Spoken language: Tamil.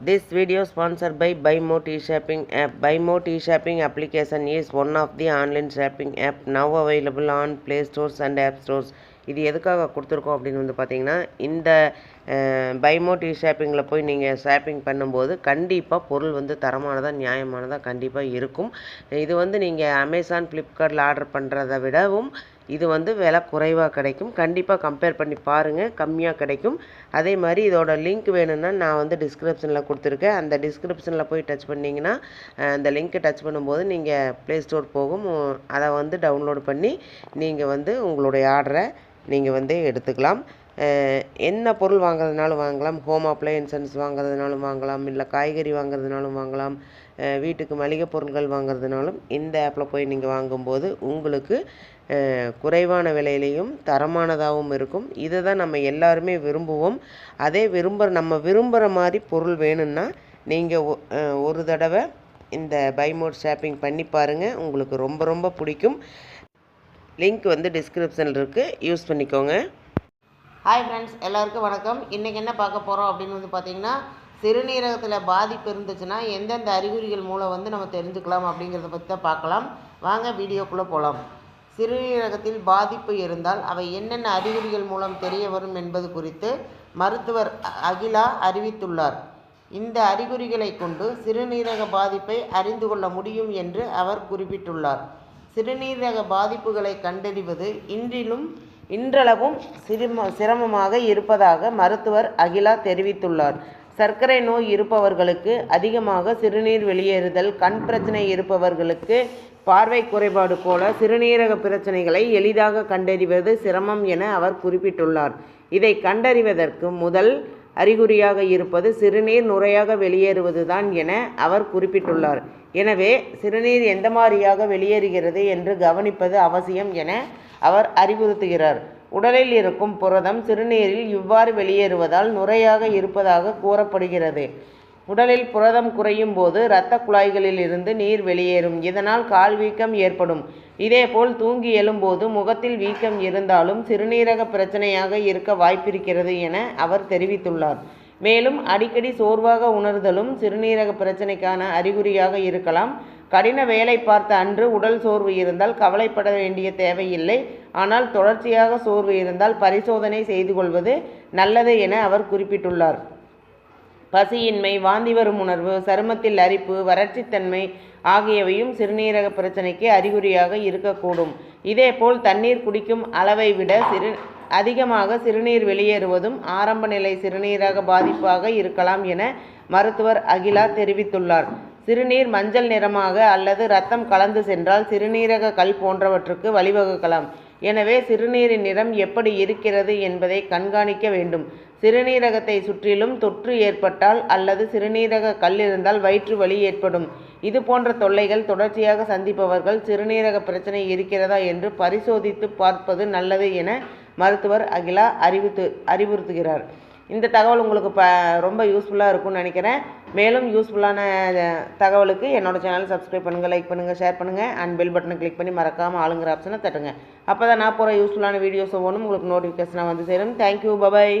This video sponsored by BuyMo T-Shopping app. BuyMo T-Shopping application is one of the online shopping app now available on Play Stores and App Stores. இது எதுக்காக கொடுத்துருக்கோம் அப்படின்னு வந்து பார்த்தீங்கன்னா இந்த பைமோட்டி ஷாப்பிங்கில் போய் நீங்கள் ஷாப்பிங் பண்ணும்போது கண்டிப்பாக பொருள் வந்து தரமானதாக நியாயமானதாக கண்டிப்பாக இருக்கும். இது வந்து நீங்கள் அமேசான் ஃப்ளிப்கார்ட்டில் ஆர்டர் பண்ணுறதை விடவும் இது வந்து விலை குறைவாக கிடைக்கும். கண்டிப்பாக கம்பேர் பண்ணி பாருங்கள் கம்மியாக கிடைக்கும். அதே மாதிரி இதோட லிங்க் வேணும்னா நான் வந்து டிஸ்கிரிப்ஷனில் கொடுத்துருக்கேன். அந்த டிஸ்கிரிப்ஷனில் போய் டச் பண்ணிங்கன்னா அந்த லிங்க்கை டச் பண்ணும்போது நீங்கள் ப்ளே ஸ்டோர் போகும். அதை வந்து டவுன்லோட் பண்ணி நீங்கள் வந்து உங்களுடைய ஆர்டரை நீங்கள் வந்து எடுத்துக்கலாம். என்ன பொருள் வாங்குறதுனாலும் வாங்கலாம். ஹோம் அப்ளையன்சன்ஸ் வாங்குறதுனாலும் வாங்கலாம். இல்லை காய்கறி வாங்குறதுனாலும் வாங்கலாம். வீட்டுக்கு மளிகை பொருட்கள் வாங்குறதுனாலும் இந்த ஆப்பில் போய் நீங்கள் வாங்கும்போது உங்களுக்கு குறைவான விலையிலையும் தரமானதாகவும் இருக்கும். இதை தான் நம்ம எல்லாருமே விரும்புவோம். அதே விரும்புகிற நம்ம விரும்புகிற மாதிரி பொருள் வேணும்னா நீங்கள் ஒரு தடவை இந்த பைமோட் ஷாப்பிங் பண்ணி பாருங்கள் உங்களுக்கு ரொம்ப ரொம்ப பிடிக்கும். லிங்க் வந்து டிஸ்கிரிப்ஷனில் இருக்குது யூஸ் பண்ணிக்கோங்க. ஹாய் ஃப்ரெண்ட்ஸ் எல்லாருக்கும் வணக்கம். இன்றைக்கி என்ன பார்க்க போகிறோம் அப்படின்னு வந்து பார்த்தீங்கன்னா சிறுநீரகத்தில் பாதிப்பு இருந்துச்சுன்னா எந்தெந்த அறிகுறிகள் மூலம் வந்து நம்ம தெரிஞ்சுக்கலாம் அப்படிங்கிறத பற்றி தான் பார்க்கலாம். வாங்க வீடியோக்குள்ளே போகலாம் சிறுநீரகத்தில் பாதிப்பு இருந்தால் அவை என்னென்ன அறிகுறிகள் மூலம் தெரிய வரும் என்பது குறித்து மருத்துவர் அகிலா அறிவித்துள்ளார். இந்த அறிகுறிகளை கொண்டு சிறுநீரக பாதிப்பை அறிந்து கொள்ள முடியும் என்று அவர் குறிப்பிட்டுள்ளார். சிறுநீரக பாதிப்புகளை கண்டறிவது இன்றிலும் இன்றளவும் சிறும சிரமமாக இருப்பதாக மருத்துவர் அகிலா தெரிவித்துள்ளார். சர்க்கரை நோய் இருப்பவர்களுக்கு அதிகமாக சிறுநீர் வெளியேறுதல் கண் பிரச்சனை இருப்பவர்களுக்கு பார்வை குறைபாடு போல சிறுநீரக பிரச்சனைகளை எளிதாக கண்டறிவது சிரமம் என அவர் குறிப்பிட்டுள்ளார். இதை கண்டறிவதற்கு முதல் அறிகுறியாக இருப்பது சிறுநீர் நுரையாக வெளியேறுவதுதான் என அவர் குறிப்பிட்டுள்ளார். எனவே சிறுநீர் எந்த மாதிரியாக வெளியேறுகிறது என்று கவனிப்பது அவசியம் என அவர் அறிவுறுத்துகிறார். உடலில் இருக்கும் புரதம் சிறுநீரில் இவ்வாறு வெளியேறுவதால் நுரையாக இருப்பதாக கூறப்படுகிறது. உடலில் புரதம் குறையும் போது இரத்த குழாய்களில் இருந்து நீர் வெளியேறும். இதனால் கால் வீக்கம் ஏற்படும். இதேபோல் தூங்கி எழும்போது முகத்தில் வீக்கம் இருந்தாலும் சிறுநீரக பிரச்சனையாக இருக்க வாய்ப்பிருக்கிறது என அவர் தெரிவித்துள்ளார். மேலும் அடிக்கடி சோர்வாக உணர்தலும் சிறுநீரக பிரச்சனைக்கான அறிகுறியாக இருக்கலாம். கடின வேலை பார்த்த அன்று உடல் சோர்வு இருந்தால் கவலைப்பட வேண்டிய தேவையில்லை. ஆனால் தொடர்ச்சியாக சோர்வு இருந்தால் பரிசோதனை செய்து கொள்வது நல்லது என அவர் குறிப்பிட்டுள்ளார். பசியின்மை வாந்தி வரும் உணர்வு சருமத்தில் அரிப்பு வறட்சித்தன்மை ஆகியவையும் சிறுநீரக பிரச்சனைக்கு அறிகுறியாக இருக்கக்கூடும். இதேபோல் தண்ணீர் குடிக்கும் அளவை விட சிறு அதிகமாக சிறுநீர் வெளியேறுவதும் ஆரம்ப நிலை சிறுநீரக பாதிப்பாக இருக்கலாம் என மருத்துவர் அகிலா தெரிவித்துள்ளார். சிறுநீர் மஞ்சள் நிறமாக அல்லது ரத்தம் கலந்து சென்றால் சிறுநீரக கல் போன்றவற்றுக்கு வழிவகுக்கலாம். எனவே சிறுநீரின் நிறம் எப்படி இருக்கிறது என்பதை கண்காணிக்க வேண்டும். சிறுநீரகத்தை சுற்றிலும் தொற்று ஏற்பட்டால் அல்லது சிறுநீரக கல் இருந்தால் வயிற்று வலி ஏற்படும். இது போன்ற தொல்லைகள் தொடர்ச்சியாக சந்திப்பவர்கள் சிறுநீரக பிரச்சனை இருக்கிறதா என்று பரிசோதித்து பார்ப்பது நல்லது என மருத்துவர் அகிலா அறிவித்து அறிவுறுத்துகிறார். இந்த தகவல் உங்களுக்கு ப ரொம்ப யூஸ்ஃபுல்லாக இருக்கும்னு நினைக்கிறேன். மேலும் யூஸ்ஃபுல்லான தகவலுக்கு என்னோட சேனல் சப்ஸ்கிரைப் பண்ணுங்கள் லைக் பண்ணுங்கள் ஷேர் பண்ணுங்கள் அண்ட் பெல் பட்டனை கிளிக் பண்ணி மறக்காமல் ஆளுங்கிற ஆப்ஷனை தட்டுங்க. அப்போ தான் நான் போகிற யூஸ்ஃபுல்லான வீடியோஸ் ஒவ்வொன்றும் உங்களுக்கு நோட்டிஃபிகேஷனாக வந்து சேரும். Thank you bye bye